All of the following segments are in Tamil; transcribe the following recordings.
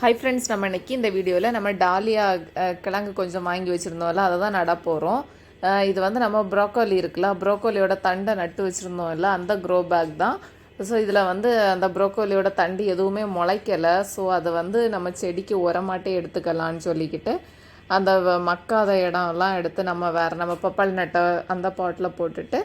ஹை ஃப்ரெண்ட்ஸ் நம்ம இன்னைக்கு இந்த வீடியோவில் நம்ம டாலியா கிழங்கு கொஞ்சம் வாங்கி வச்சுருந்தோம்ல அதை தான் நட போகிறோம் இது வந்து நம்ம ப்ரோக்கோலி இருக்குல்ல ப்ரோக்கோலியோட தண்டை நட்டு வச்சுருந்தோம்ல அந்த க்ரோ பேக் தான். ஸோ இதில் வந்து அந்த ப்ரோக்கோலியோட தண்டு எதுவுமே முளைக்கலை. ஸோ அதை வந்து நம்ம செடிக்கு உரமாட்டே எடுத்துக்கலான்னு சொல்லிக்கிட்டு அந்த வ- மக்காத இடம்லாம் எடுத்து நம்ம வேறு நம்ம பப்பாளி நட்டை அந்த பாட்டில் போட்டுட்டு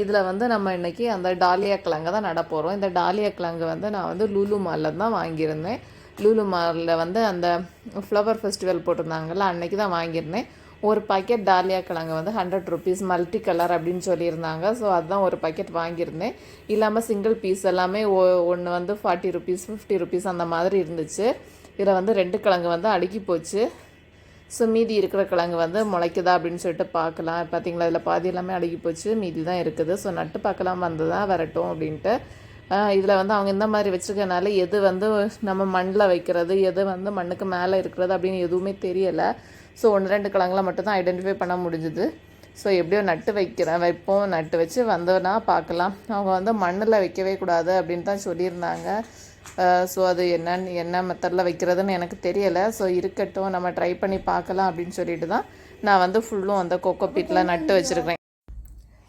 இதில் வந்து நம்ம இன்னைக்கு அந்த டாலியா கிழங்கு தான் நட போகிறோம் இந்த டாலியா கிழங்கு வந்து நான் வந்து லூலு மாலில் தான் வாங்கியிருந்தேன். லூலுமாரில் வந்து அந்த ஃப்ளவர் ஃபெஸ்டிவல் போட்டிருந்தாங்கல்ல அன்றைக்கி தான் வாங்கியிருந்தேன். ஒரு பாக்கெட் டாலியா கிழங்கு வந்து ஹண்ட்ரட் ருபீஸ் மல்டி கலர் அப்படின்னு சொல்லியிருந்தாங்க. ஸோ அதுதான் ஒரு பாக்கெட் வாங்கியிருந்தேன். இல்லாமல் சிங்கிள் பீஸ் எல்லாமே ஒன்று வந்து ஃபார்ட்டி ருபீஸ் ஃபிஃப்டி ருபீஸ் அந்த மாதிரி இருந்துச்சு. இதில் வந்து ரெண்டு கிழங்கு வந்து அடுக்கி போச்சு. ஸோ மீதி இருக்கிற கிழங்கு வந்து முளைக்குதா அப்படின்னு சொல்லிட்டு பார்க்கலாம். பார்த்தீங்களா இதில் பாதி எல்லாமே அடுக்கி போச்சு. மீதி தான் இருக்குது. ஸோ நட்டு பார்க்கலாம். வந்ததா வரட்டும் அப்படின்ட்டு. இதில் வந்து அவங்க இந்த மாதிரி வச்சுருக்கனால எது வந்து நம்ம மண்ணில் வைக்கிறது எது வந்து மண்ணுக்கு மேலே இருக்கிறது அப்படின்னு எதுவுமே தெரியலை. ஸோ ஒன்று ரெண்டு கிழங்குல மட்டும்தான் ஐடென்டிஃபை பண்ண முடிஞ்சுது. ஸோ எப்படியோ நட்டு வைக்கிறேன் வைப்போம் நட்டு வச்சு வந்தோன்னா பார்க்கலாம். அவங்க வந்து மண்ணில் வைக்கவே கூடாது அப்படின்னு தான் சொல்லியிருந்தாங்க. ஸோ அது என்னன்னு என்ன மெத்தடில் வைக்கிறதுன்னு எனக்கு தெரியலை. ஸோ இருக்கட்டும் நம்ம ட்ரை பண்ணி பார்க்கலாம் அப்படின்னு சொல்லிட்டு தான் நான் வந்து ஃபுல்லும் அந்த கொக்கோ பீட்டில் நட்டு வச்சுருக்கேன்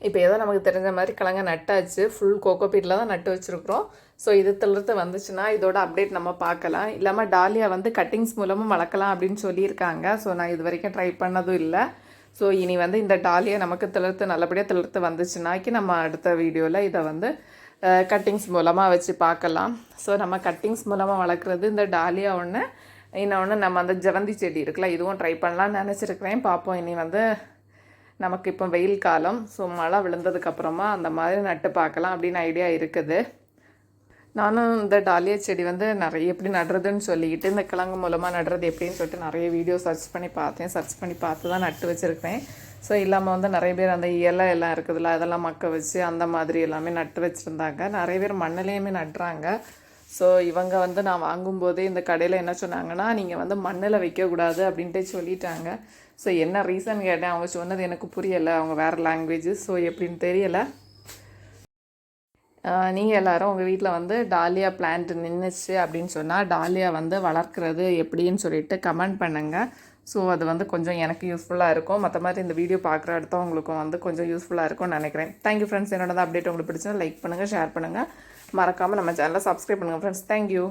இப்போ ஏதோ நமக்கு தெரிஞ்ச மாதிரி கிழங்க நட்டாச்சு. ஃபுல் கோகோ பீட்டில் தான் நட்டு வச்சுருக்குறோம். ஸோ இது தளர்த்து வந்துச்சுன்னா இதோட அப்டேட் நம்ம பார்க்கலாம். இல்லாமல் டாலியா வந்து கட்டிங்ஸ் மூலமும் வளர்க்கலாம் அப்படின்னு சொல்லியிருக்காங்க. ஸோ நான் இது வரைக்கும் ட்ரை பண்ணதும் இல்லை. ஸோ இனி வந்து இந்த டாலியை நமக்கு தளர்த்து நல்லபடியாக தளர்த்து வந்துச்சுனாக்கி நம்ம அடுத்த வீடியோவில் இதை வந்து கட்டிங்ஸ் மூலமாக வச்சு பார்க்கலாம். ஸோ நம்ம கட்டிங்ஸ் மூலமாக வளர்க்குறது இந்த டாலியா ஒன்று இன்னொன்று நம்ம அந்த ஜெவந்தி செடி இருக்குல்ல இதுவும் ட்ரை பண்ணலாம்னு நினச்சிருக்கிறேன். பார்ப்போம். இனி வந்து நமக்கு இப்போ வெயில் காலம் ஸோ மழை விழுந்ததுக்கப்புறமா அந்த மாதிரி நட்டு பார்க்கலாம் அப்படின்னு ஐடியா இருக்குது. நானும் இந்த டாலியா செடி வந்து நிறைய எப்படி நடுறதுன்னு சொல்லிக்கிட்டு இந்த கிழங்கு மூலமாக நடுறது எப்படின்னு சொல்லிட்டு நிறைய வீடியோ சர்ச் பண்ணி பார்த்தேன். சர்ச் பண்ணி பார்த்து தான் நட்டு வச்சுருக்கேன் ஸோ இல்லாமல் வந்து நிறைய பேர் அந்த இலை எல்லாம் இருக்குதுல்ல அதெல்லாம் மக்க வச்சு அந்த மாதிரி எல்லாமே நட்டு வச்சுருந்தாங்க. நிறைய பேர் மண்ணிலையுமே நட்டுறாங்க ஸோ இவங்க வந்து நான் வாங்கும்போதே இந்த கடையில் என்ன சொன்னாங்கன்னா நீங்கள் வந்து மண்ணில் வைக்கக்கூடாது அப்படின்ட்டு சொல்லிட்டாங்க. ஸோ என்ன ரீசன் கேட்டேன்? அவங்க சொன்னது எனக்கு புரியலை. அவங்க வேறு லாங்குவேஜ் ஸோ எப்படின்னு தெரியலை. நீங்கள் எல்லோரும் உங்கள் வீட்டில் வந்து டாலியா பிளான்ட் நின்றுச்சு அப்படின்னு சொன்னால் டாலியா வந்து வளர்க்குறது எப்படின்னு சொல்லிட்டு கமெண்ட் பண்ணுங்கள் ஸோ அது வந்து கொஞ்சம் எனக்கு யூஸ்ஃபுல்லாக இருக்கும். மற்ற மாதிரி இந்த வீடியோ பார்க்குற அடுத்தவங்களுக்கும் வந்து கொஞ்சம் யூஸ்ஃபுல்லாக இருக்கும்னு நினைக்கிறேன். தேங்க்யூ ஃப்ரெண்ட்ஸ் என்னோட அப்டேட் உங்களுக்கு பிடிச்சா லைக் பண்ணுங்கள் ஷேர் பண்ணுங்கள் மறக்காமல் நம்ம சேனலை சப்ஸ்கிரைப் பண்ணுங்கள் ஃப்ரெண்ட்ஸ் தேங்க்யூ